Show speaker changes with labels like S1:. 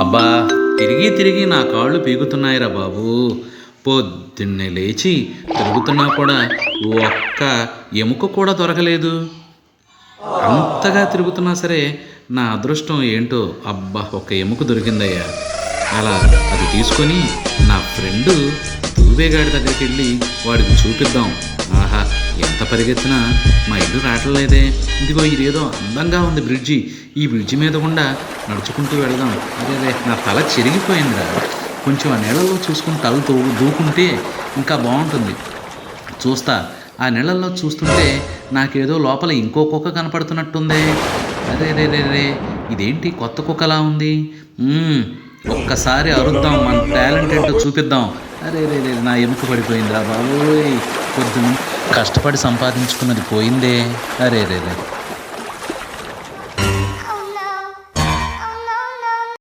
S1: అబ్బా తిరిగి తిరిగి నా కాళ్ళు పీగుతున్నాయిరా బాబు. పొద్దున్నే లేచి తిరుగుతున్నా కూడా ఒక్క ఎముక కూడా దొరకలేదు. అంతగా తిరుగుతున్నా సరే నా అదృష్టం ఏంటో అబ్బా ఒక ఎముక దొరికిందయ్యా. అలా అది తీసుకొని నా ఫ్రెండు దూబేగాడి దగ్గరికి వెళ్ళి వాడికి చూపిద్దాం. ఆహా ఎంత పరిగెత్తినా మా ఇల్లు రావట్లేదే. ఇదిగో ఇదేదో అందంగా ఉంది బ్రిడ్జి. ఈ బ్రిడ్జి మీద గుండా నడుచుకుంటూ వెళదాం. అదే అదే నా తల చెరిగిపోయిందిరా. కొంచెం ఆ నీళ్ళల్లో చూసుకుని తల తూ దూకుంటే ఇంకా బాగుంటుంది. చూస్తా. ఆ నీళ్ళల్లో చూస్తుంటే నాకేదో లోపల ఇంకో కుక్క కనపడుతున్నట్టుంది. అరే రే రే రే ఇదేంటి కొత్త కుక్కలా ఉంది? ఒక్కసారి అరుద్దాం. మన టాలెంట్ ఏంటో చూపిద్దాం. అరే రే రే నా ఎముక పడిపోయిందిరా బాబోయ్. కొద్ది కష్టపడి సంపాదించుకున్నది పోయిందే. అరే రే రే